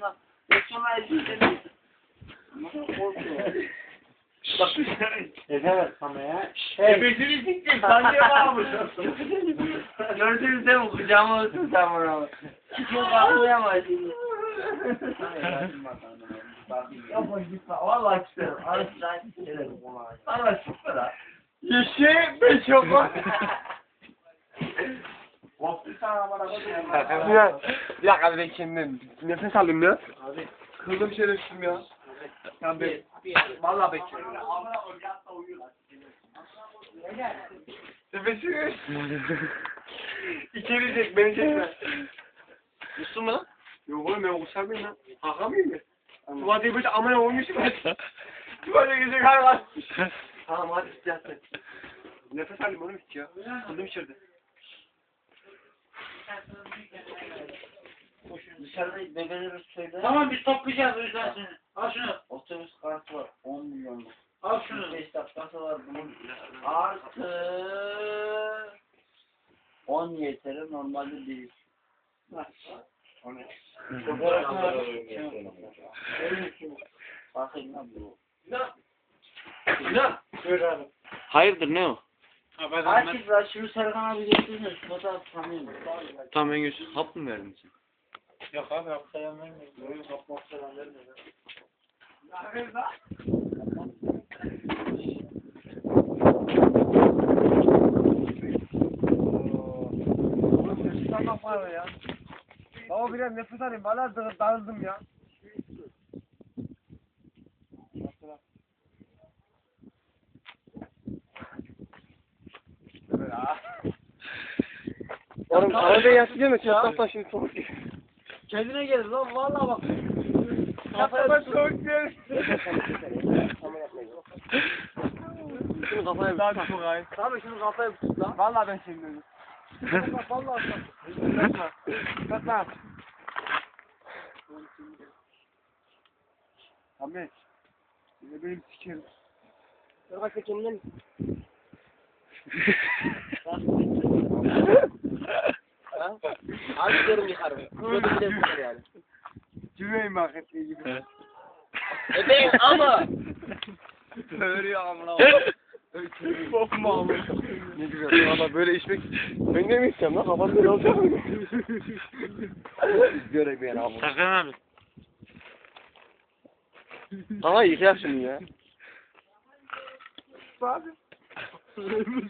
buna. Yaşama elbiseni. Bak Evet sana ya. Tepesini siktir. Sen niye bağırmışsın? Gördünüz değil mi? Kucağıma otursun sen buna. Çok ağlayamayız şimdi. Yapma gitme. Vallahi isterim. Arasından isterim. Allah çıktı da. Yeşil be çok Bir dakika bir de kendim nefes alayım ya. Kıldım şerefsizim ya. Ya be, vallahi bekliyorum. Nefesini. İçeri çek, beni çekme. Usta mı lan? Yok oğlum ben uçar mıyım lan? Haka mıyım ben? Tuvalete böyle amına olmuşum ben. Tuvalete gidecek hal var. Tamam hadi istersen. Nefes alayım oğlum hiç ya. Kıldım içeride. Dışarıda bebeleri söyle. Tamam biz toplayacağız o yüzden seni. Al şunu. Otobüs kartı var 10 milyonluk. Al şunu. 5 dakikası var bunun. Artı 10 yeteri normalde değil. Bakın lan bu. Hayırdır ne o? Akif lan şunu Serkan abi getirsene. Şu fotoğrafı tanıyorum. Tamam ben göz hap mı verdin sen? Yok abi yok selam vermiyor. Yok yok yok selam vermiyor. Almak var ya. Baba biraz nefes alayım. Bana da- darıldım ya. Oğlum arada yaşı gelme. Çatlaktan şimdi soğuk geliyor. Kendine gel lan vallahi bak. Çatlaktan soğuk geliyor. Şunu kafaya bir tut. Tabii şunu kafaya bir tut lan. Vallahi ben vallahi bak. Kaçma. Kaçma. Ahmet. Yine benim sikerim. Dur bak kendin. Abi diyorum yıkarım. Burada bile bu yani. Cümleyi bak ettiği gibi. Ebeğim ama. Örüyor amına. Bokma amına. Ne güzel. Valla böyle içmek ben de mi içeceğim lan? Kafam böyle olacak mı? Göre bir yana Serkan abi. Ama yıkayak şunu ya. Abi.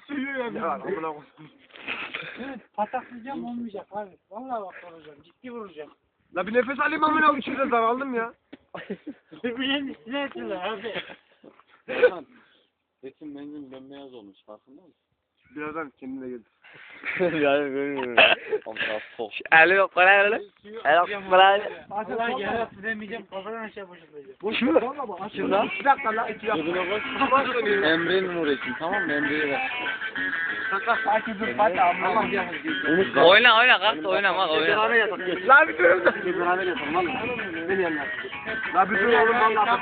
Suyu ya. Ya amına koyayım. Pataklayacağım olmayacak abi. Vallahi bak vuracağım. Ciddi vuracağım. La bir nefes alayım amına koyayım. Şurada daraldım ya. Birbirinin üstüne ettiler abi. Sesin benzin bembeyaz olmuş farkında mısın? Birazdan kendine gelir. yani bilmiyorum. Amına sok. Eli yok bana öyle. Eli yok bana Allah yere demeyeceğim. Kafadan aşağı boşaltacağım. Boş ver. Valla bak. Açın lan. İki dakika lan. İki dakika. Emre'nin uğraşın tamam mı? Emre'yi ver. Kanka sakin dur. Hadi amına. Oyna oyna kalk da oyna bak oyna. La bir dur. Biz beraber yatalım valla. Beni yanına. La bir dur oğlum valla.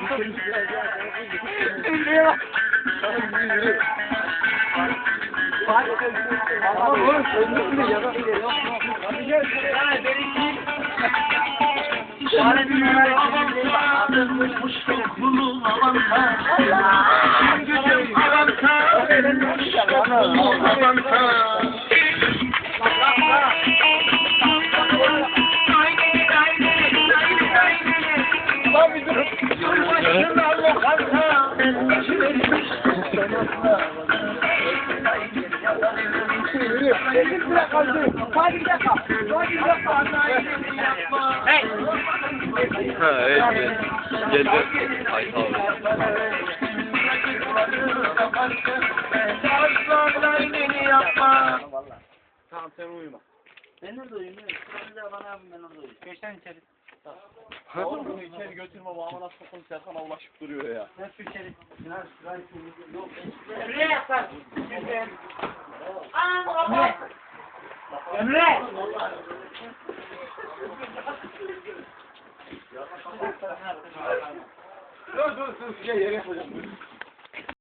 Emre'ye bak. Tamam oğlum. Önüne ya da Hadi gel. Hadi benimki. Bana bir numara Ha evet. Geldi. Ay sağ ol. Tamam sen uyuma. Ben orada uyumuyorum. Sen de bana abim ben orada uyuyorum. Geçten içeri. Oğlum bunu içeri götürme bu amına sokun Serkan ulaşıp duruyor ya. Hep içeri. Yok Emre yapar. Emre. Dur dur dur. Gel yere koyacağım.